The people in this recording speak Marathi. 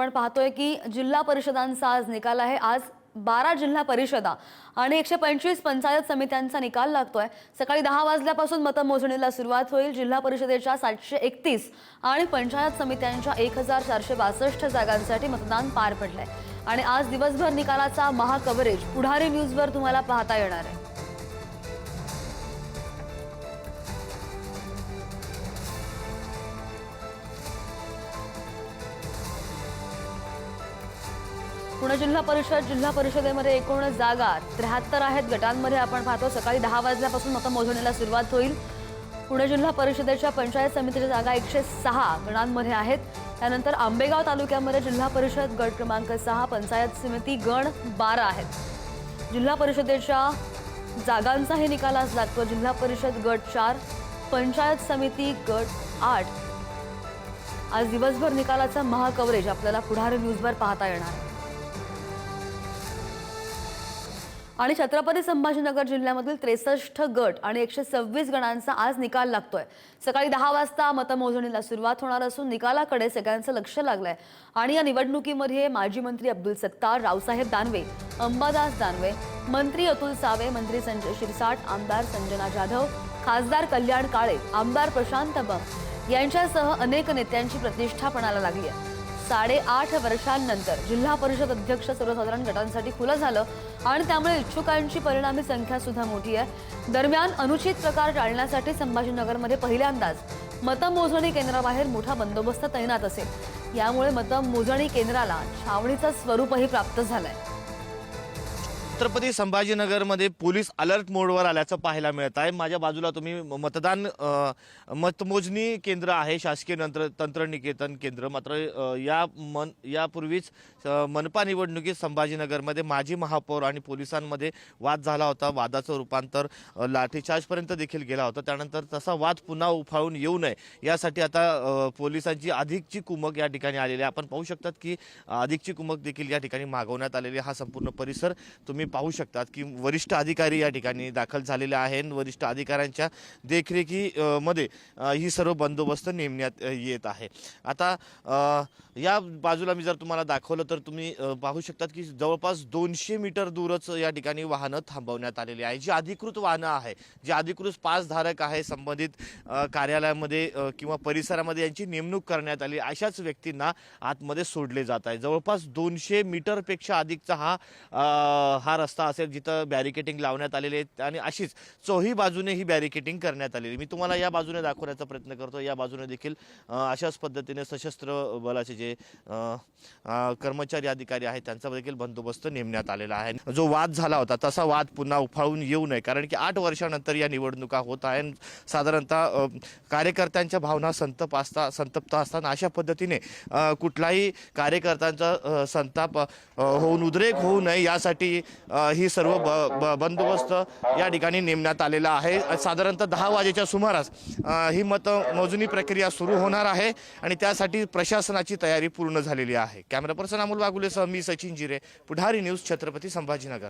आपण पाहतोय की जिल्हा परिषदांचा आज निकाल आहे. आज बारा जिल्हा परिषदा आणि एकशे पंचवीस पंचायत समित्यांचा निकाल लागतोय. सकाळी दहा वाजल्यापासून मतमोजणीला सुरुवात होईल. जिल्हा परिषदेच्या सातशे एकतीस आणि पंचायत समित्यांच्या एक हजार चारशे बासष्ट जागांसाठी मतदान पार पडलंय. आणि आज दिवसभर निकालाचा महाकव्हरेज पुढारी न्यूजवर तुम्हाला पाहता येणार आहे. पुणे जिल्हा परिषद जिल्हा परिषदेमध्ये एकूण जागा त्र्याहत्तर आहेत. गटांमध्ये आपण पाहतो सकाळी दहा वाजल्यापासून मतमोजणीला सुरुवात होईल. पुणे जिल्हा परिषदेच्या पंचायत समितीच्या जागा एकशे सहा गणांमध्ये आहेत. त्यानंतर आंबेगाव तालुक्यामध्ये जिल्हा परिषद गट क्रमांक सहा पंचायत समिती गण बारा आहेत. जिल्हा परिषदेच्या जागांचाही निकाल आज लागतो. जिल्हा परिषद गट चार पंचायत समिती गट आठ. आज दिवसभर निकालाचा महाकवरेज आपल्याला पुढारी न्यूजवर पाहता येणार. आणि छत्रपती संभाजीनगर जिल्ह्यामधील त्रेसष्ट गट आणि एकशे सव्वीस गणांचा आज निकाल लागतोय. सकाळी दहा वाजता मतमोजणीला सुरुवात होणार असून निकालाकडे सगळ्यांचं लक्ष लागलंय. आणि या निवडणुकीमध्ये माजी मंत्री अब्दुल सत्तार रावसाहेब दानवे अंबादास दानवे मंत्री अतुल सावे मंत्री संजय शिरसाट आमदार संजना जाधव खासदार कल्याण काळे आमदार प्रशांत बंग यांच्यासह अनेक नेत्यांची प्रतिष्ठा पणाला लागली आहे. साडेआठ वर्षांनंतर जिल्हा परिषद अध्यक्ष सर्वसाधारण गटांसाठी खुलं झालं आणि त्यामुळे इच्छुकांची परिणामी संख्या सुद्धा मोठी आहे. दरम्यान अनुचित प्रकार टाळण्यासाठी संभाजीनगरमध्ये पहिल्यांदाच मतमोजणी केंद्राबाहेर मोठा बंदोबस्त तैनात असेल. यामुळे मतमोजणी केंद्राला छावणीचं स्वरूपही प्राप्त झालंय. छत्रपती संभाजीनगरमध्ये पोलीस अलर्ट मोडवर आल्याचं पाहायला मिळत आहे. माझ्या बाजूला तुम्ही मतदान मतमोजणी केंद्र आहे शासकीय तंत्र तंत्रनिकेतन केंद्र. मात्र या मन यापूर्वीच मनपा निवडणुकीत संभाजीनगरमध्ये माजी महापौर आणि पोलिसांमध्ये वाद झाला होता. वादाचं रूपांतर लाठीचार्जपर्यंत देखील गेला होता. त्यानंतर तसा वाद पुन्हा उफाळून येऊ नये यासाठी आता पोलिसांची अधिकची कुमक या ठिकाणी आलेली आहे. आपण पाहू शकतात की अधिकची कुमक देखील या ठिकाणी मागवण्यात आलेली आहे. हा संपूर्ण परिसर तुम्ही पाहू शकतात की वरिष्ठ अधिकारी या ठिकाणी दाखल झालेले आहेत. वरिष्ठ अधिकाऱ्यांच्या देखरेखी मध्ये ही सर्व बंदोबस्त नेमण्यात येत आहे. आता या बाजूला मी जर तुम्हाला दाखवलं तर तुम्ही पाहू शकतात की जवळपास दोनशे मीटर दूरच या ठिकाणी वाहनं थांबवण्यात आलेली आहे जी अधिकृत वाहनं आहे जे अधिकृत पासधारक आहे संबंधित कार्यालयामध्ये किंवा परिसरामध्ये यांची नेमणूक करण्यात आली अशाच व्यक्तींना आतमध्ये सोडले जात आहे. जवळपास दोनशे मीटरपेक्षा अधिकचा हा हा रस्ता असेल जिथं बॅरिकेटिंग लावण्यात आलेले आहेत आणि अशीच चोही बाजूने ही बॅरिकेटिंग करण्यात आलेली. मी तुम्हाला या बाजूने दाखवण्याचा प्रयत्न करतो. या बाजूने देखील अशाच पद्धतीने सशस्त्र बलाचे जे कर्मचारी अधिकारी आहेत त्यांचा देखील बंदोबस्त नेमण्यात आलेला आहे. जो वाद झाला होता तसा वाद पुन्हा उफाळून येऊ नये कारण की आठ वर्षानंतर या निवडणुका होत आहे साधारणतः कार्यकर्त्यांच्या भावना संतप असता संतप्त असताना अशा पद्धतीने कुठलाही कार्यकर्त्यांचा संताप होऊन उद्रेक होऊ नये यासाठी ही सर्व ब ब- बंदोबस्त या ठिकाणी नेमण्यात आलेला आहे. साधारणतः दहा वाजेच्या सुमारास ही मतमोजणी प्रक्रिया सुरू होणार आहे आणि त्यासाठी प्रशासनाची तयारी पूर्ण झालेली आहे. कॅमेरा पर्सन अमोल वागुलेसह मी सचिन जिरे पुढारी न्यूज छत्रपती संभाजीनगर.